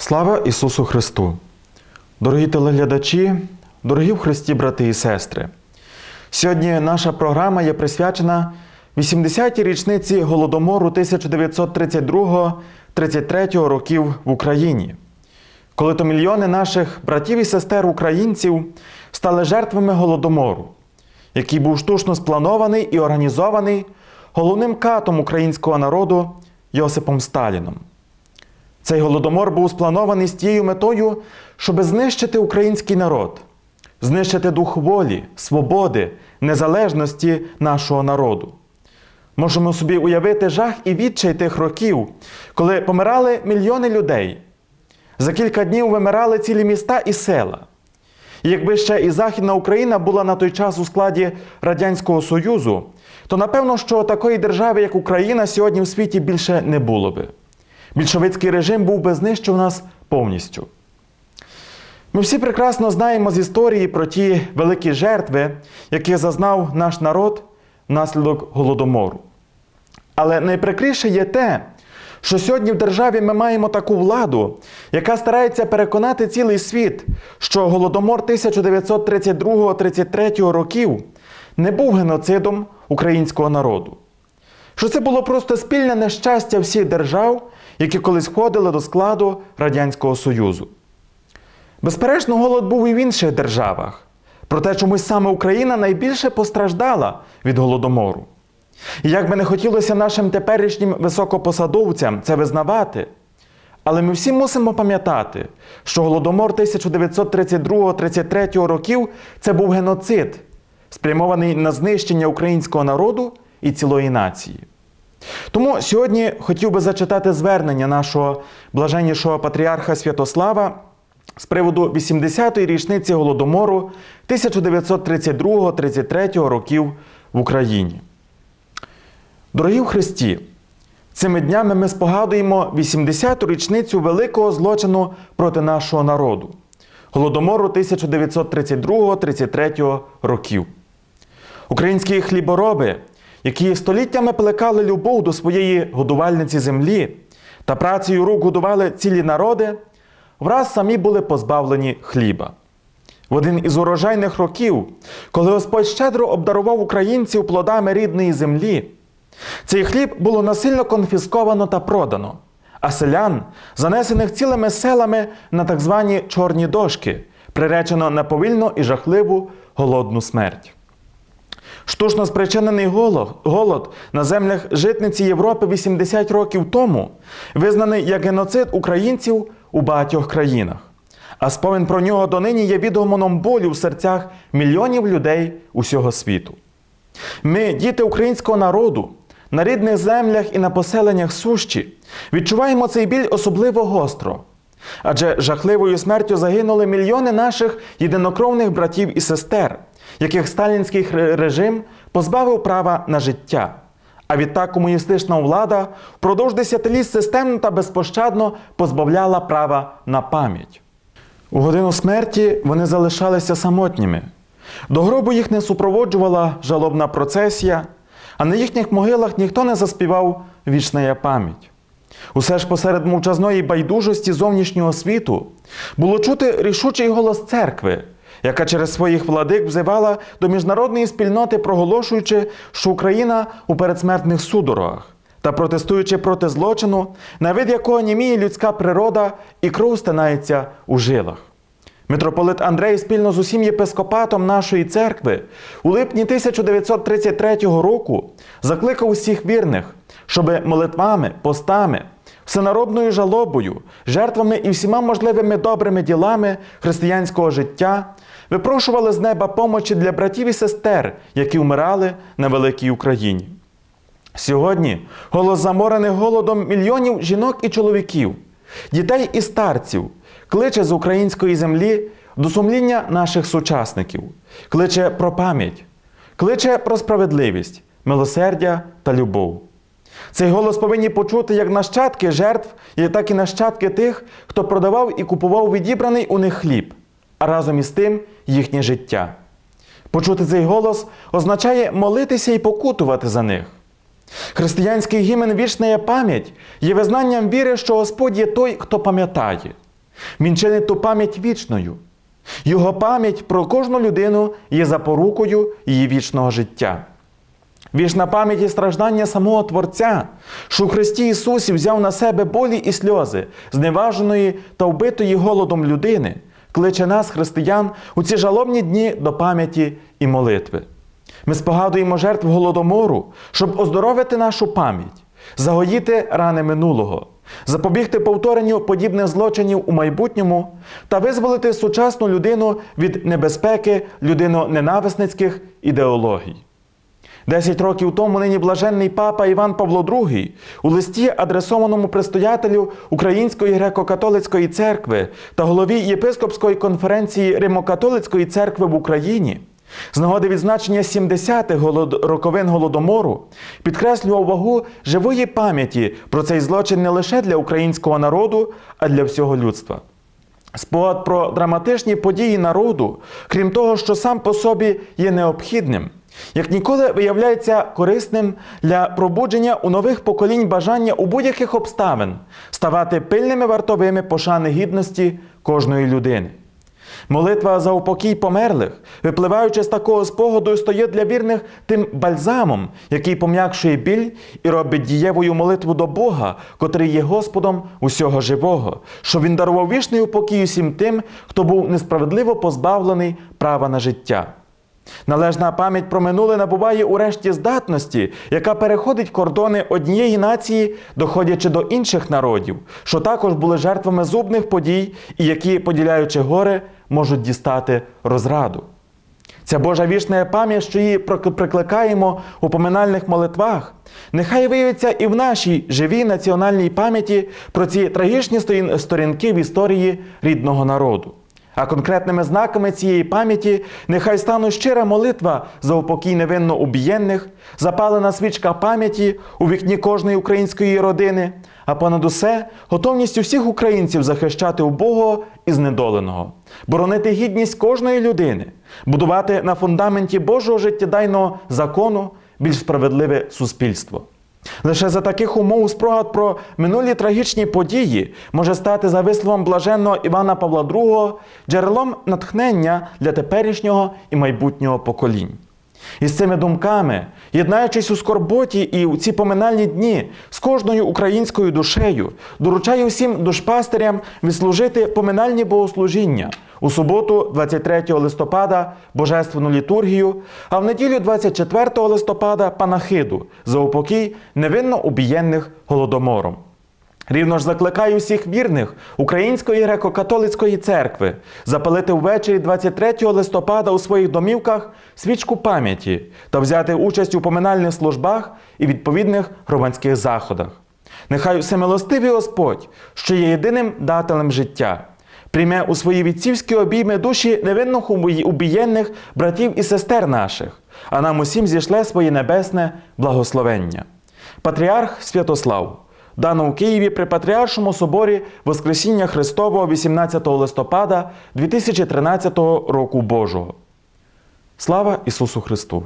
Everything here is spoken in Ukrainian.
Слава Ісусу Христу! Дорогі телеглядачі, дорогі в Христі брати і сестри! Сьогодні наша програма є присвячена 80-й річниці Голодомору 1932-33 років в Україні, коли то мільйони наших братів і сестер українців стали жертвами голодомору, який був штучно спланований і організований головним катом українського народу Йосипом Сталіном. Цей голодомор був спланований з тією метою, щоб знищити український народ, знищити дух волі, свободи, незалежності нашого народу. Можемо собі уявити жах і відчай тих років, коли помирали мільйони людей. За кілька днів вимирали цілі міста і села. Якби ще і Західна Україна була на той час у складі Радянського Союзу, то напевно, що такої держави, як Україна, сьогодні в світі більше не було би. Більшовицький режим був би знищив нас повністю. Ми всі прекрасно знаємо з історії про ті великі жертви, які зазнав наш народ внаслідок голодомору. Але найприкріше є те, що сьогодні в державі ми маємо таку владу, яка старається переконати цілий світ, що голодомор 1932-33 років не був геноцидом українського народу. Що це було просто спільне нещастя всіх держав, які колись входили до складу Радянського Союзу. Безперечно, голод був і в інших державах, проте чомусь саме Україна найбільше постраждала від голодомору. І як би не хотілося нашим теперішнім високопосадовцям це визнавати, але ми всі мусимо пам'ятати, що голодомор 1932-33 років це був геноцид, спрямований на знищення українського народу і цілої нації. Тому сьогодні хотів би зачитати звернення нашого блаженнішого патріарха Святослава з приводу 80-ї річниці Голодомору 1932-33 років в Україні. Дорогі в Христі, цими днями ми спогадуємо 80-ту річницю великого злочину проти нашого народу Голодомору 1932-33 років. Українські хлібороби, які століттями плекали любов до своєї годувальниці землі та працею рук годували цілі народи, враз самі були позбавлені хліба. В один із урожайних років, коли Господь щедро обдарував українців плодами рідної землі, цей хліб було насильно конфісковано та продано, а селян, занесених цілими селами на так звані чорні дошки, приречено на повільну і жахливу голодну смерть. Штучно спричинений голод, на землях житниці Європи 80 років тому визнаний як геноцид українців у багатьох країнах. А спомин про нього донині є відгомоном болю в серцях мільйонів людей усього світу. Ми, діти українського народу, на рідних землях і на поселеннях сущі, відчуваємо цей біль особливо гостро. Адже жахливою смертю загинули мільйони наших єдинокровних братів і сестер, яких сталінський режим позбавив права на життя. А відтак комуністична влада впродовж десятиліть системно та безпощадно позбавляла права на пам'ять. У годину смерті вони залишалися самотніми. До гробу їх не супроводжувала жалобна процесія, а на їхніх могилах ніхто не заспівав вічна пам'ять. Усе ж посеред мовчазної байдужості зовнішнього світу було чути рішучий голос церкви, яка через своїх владик взивала до міжнародної спільноти, проголошуючи, що Україна у передсмертних судорогах та протестуючи проти злочину, на вид якого німіє людська природа і кров стинається у жилах. Митрополит Андрей спільно з усім єпископатом нашої церкви у липні 1933 року закликав усіх вірних, щоб молитвами, постами, всенародною жалобою, жертвами і всіма можливими добрими ділами християнського життя випрошували з неба помочі для братів і сестер, які вмирали на великій Україні. Сьогодні голос заморених голодом мільйонів жінок і чоловіків, дітей і старців кличе з української землі до сумління наших сучасників, кличе про пам'ять, кличе про справедливість, милосердя та любов. Цей голос повинні почути як нащадки жертв, так і нащадки тих, хто продавав і купував відібраний у них хліб, а разом із тим їхнє життя. Почути цей голос означає молитися і покутувати за них. Християнський гімн Вічна пам'ять є визнанням віри, що Господь є той, хто пам'ятає. Він чинить ту пам'ять вічною. Його пам'ять про кожну людину є запорукою її вічного життя. Вічна пам'ять і страждання самого Творця, що у Христі Ісусі взяв на себе болі і сльози, зневаженої та вбитої голодом людини, кличе нас, християн, у ці жалобні дні до пам'яті і молитви. Ми спогадуємо жертв голодомору, щоб оздоровити нашу пам'ять, загоїти рани минулого, запобігти повторенню подібних злочинів у майбутньому та визволити сучасну людину від небезпеки людино-ненависницьких ідеологій. Десять років тому нині блаженний папа Іван Павло II у листі, адресованому предстоятелю Української греко-католицької церкви та голові єпископської конференції Римо-католицької церкви в Україні, з нагоди відзначення 70-х голод... роковин голодомору, підкреслював вагу живої пам'яті про цей злочин не лише для українського народу, а для всього людства. Спогад про драматичні події народу, крім того, що сам по собі є необхідним, як ніколи виявляється корисним для пробудження у нових поколінь бажання у будь-яких обставин ставати пильними вартовими пошани гідності кожної людини. Молитва за упокій померлих, випливаючи з такого спогаду, стає для вірних тим бальзамом, який пом'якшує біль і робить дієвою молитву до Бога, котрий є Господом усього живого, що Він дарував вічний упокій усім тим, хто був несправедливо позбавлений права на життя. Належна пам'ять про минуле набуває урешті здатності, яка переходить кордони однієї нації, доходячи до інших народів, що також були жертвами зубних подій і які, поділяючи горе, можуть дістати розраду. Ця Божа вічна пам'ять, що її прик- прикликаємо у поминальних молитвах, нехай виявиться і в нашій живій національній пам'яті про ці трагічні сторінки в історії рідного народу. А конкретними знаками цієї пам'яті нехай стануть щира молитва за упокій невинно убієнних, запалена свічка пам'яті у вікні кожної української родини, а понад усе готовність усіх українців захищати убогого і знедоленого, боронити гідність кожної людини, будувати на фундаменті Божого життєдайного закону більш справедливе суспільство. Лише за таких умов спогад про минулі трагічні події може стати за висловом блаженного Івана Павла II джерелом натхнення для теперішнього і майбутнього поколінь. І з цими думками, єднаючись у скорботі і у ці поминальні дні з кожною українською душею, доручаю всім душпастирям відслужити поминальні богослужіння у суботу, 23 листопада, Божественну літургію, а в неділю 24 листопада панахиду за упокій невинно убієнних голодомором. Рівно ж закликаю всіх вірних Української греко-католицької церкви запалити ввечері 23 листопада у своїх домівках свічку пам'яті та взяти участь у поминальних службах і відповідних громадських заходах. Нехай всемилостивий Господь, що є єдиним дателем життя, прийме у свої відцівські обійми душі невинних убієнних братів і сестер наших, а нам усім зійшле своє небесне благословення. Патріарх Святослав дано у Києві при Патріаршому соборі Воскресіння Христового 18 листопада 2013 року Божого. Слава Ісусу Христу!